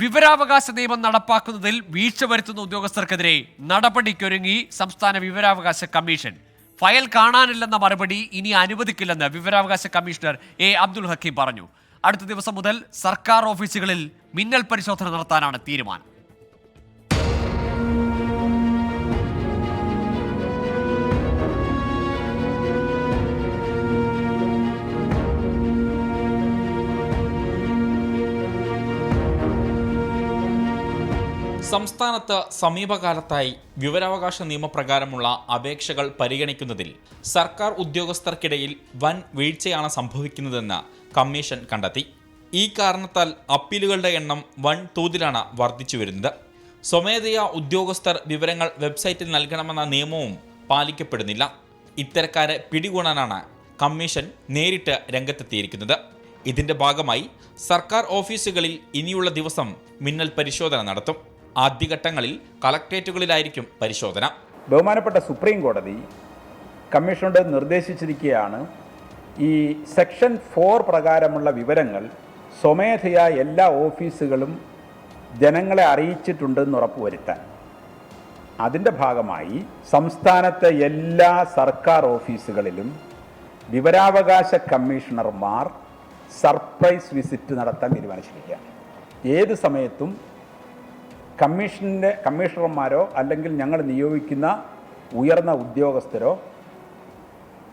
വിവരാവകാശ നിയമം നടപ്പാക്കുന്നതിൽ വീഴ്ച വരുത്തുന്ന ഉദ്യോഗസ്ഥർക്കെതിരെ നടപടിക്കൊരുങ്ങി സംസ്ഥാന വിവരാവകാശ കമ്മീഷൻ. ഫയൽ കാണാനില്ലെന്ന മറുപടി ഇനി അനുവദിക്കില്ലെന്ന് വിവരാവകാശ കമ്മീഷണർ എ അബ്ദുൽ ഹക്കീം പറഞ്ഞു. അടുത്ത ദിവസം മുതൽ സർക്കാർ ഓഫീസുകളിൽ മിന്നൽ പരിശോധന നടത്താനാണ് തീരുമാനം. സംസ്ഥാനത്ത് സമീപകാലത്തായി വിവരാവകാശ നിയമപ്രകാരമുള്ള അപേക്ഷകൾ പരിഗണിക്കുന്നതിൽ സർക്കാർ ഉദ്യോഗസ്ഥർക്കിടയിൽ വൻ വീഴ്ചയാണ് സംഭവിക്കുന്നതെന്ന് കമ്മീഷൻ കണ്ടെത്തി. ഈ കാരണത്താൽ അപ്പീലുകളുടെ എണ്ണം വൻ തോതിലാണ് വർദ്ധിച്ചു വരുന്നത്. സ്വമേധയാ ഉദ്യോഗസ്ഥർ വിവരങ്ങൾ വെബ്സൈറ്റിൽ നൽകണമെന്ന നിയമവും പാലിക്കപ്പെടുന്നില്ല. ഇത്തരക്കാരെ പിടികൂടാനാണ് കമ്മീഷൻ നേരിട്ട് രംഗത്തെത്തിയിരിക്കുന്നത്. ഇതിന്റെ ഭാഗമായി സർക്കാർ ഓഫീസുകളിൽ ഇനിയുള്ള ദിവസം മിന്നൽ പരിശോധന നടത്തും. ആദ്യഘട്ടങ്ങളിൽ കളക്ട്രേറ്റുകളിലായിരിക്കും പരിശോധന. ബഹുമാനപ്പെട്ട സുപ്രീം കോടതി കമ്മീഷനോട് നിർദ്ദേശിച്ചിരിക്കുകയാണ് ഈ സെക്ഷൻ ഫോർ പ്രകാരമുള്ള വിവരങ്ങൾ സ്വമേധയാ എല്ലാ ഓഫീസുകളും ജനങ്ങളെ അറിയിച്ചിട്ടുണ്ടെന്ന് ഉറപ്പുവരുത്താൻ. അതിന്റെ ഭാഗമായി സംസ്ഥാനത്തെ എല്ലാ സർക്കാർ ഓഫീസുകളിലും വിവരാവകാശ കമ്മീഷണർമാർ സർപ്രൈസ് വിസിറ്റ് നടത്താൻ തീരുമാനിച്ചിരിക്കുകയാണ്. ഏത് സമയത്തും കമ്മീഷന്റെ കമ്മീഷണർമാരോ അല്ലെങ്കിൽ ഞങ്ങൾ നിയോഗിക്കുന്ന ഉയർന്ന ഉദ്യോഗസ്ഥരോ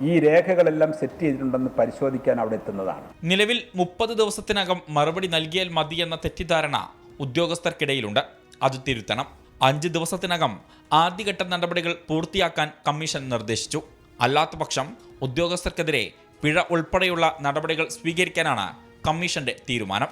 ഈ രേഖകളെല്ലാം സെറ്റ് ചെയ്തിട്ടുണ്ടെന്ന് പരിശോധിക്കാൻ അവിടെ എത്തുന്നതാണ്. നിലവിൽ മുപ്പത് ദിവസത്തിനകം മറുപടി നൽകിയാൽ മതി എന്ന തെറ്റിദ്ധാരണ ഉദ്യോഗസ്ഥർക്കിടയിലുണ്ട്. അത് തിരുത്തണം. അഞ്ച് ദിവസത്തിനകം ആദ്യഘട്ട നടപടികൾ പൂർത്തിയാക്കാൻ കമ്മീഷൻ നിർദ്ദേശിച്ചു. അല്ലാത്തപക്ഷം ഉദ്യോഗസ്ഥർക്കെതിരെ പിഴ ഉൾപ്പെടെയുള്ള നടപടികൾ സ്വീകരിക്കാനാണ് കമ്മീഷന്റെ തീരുമാനം.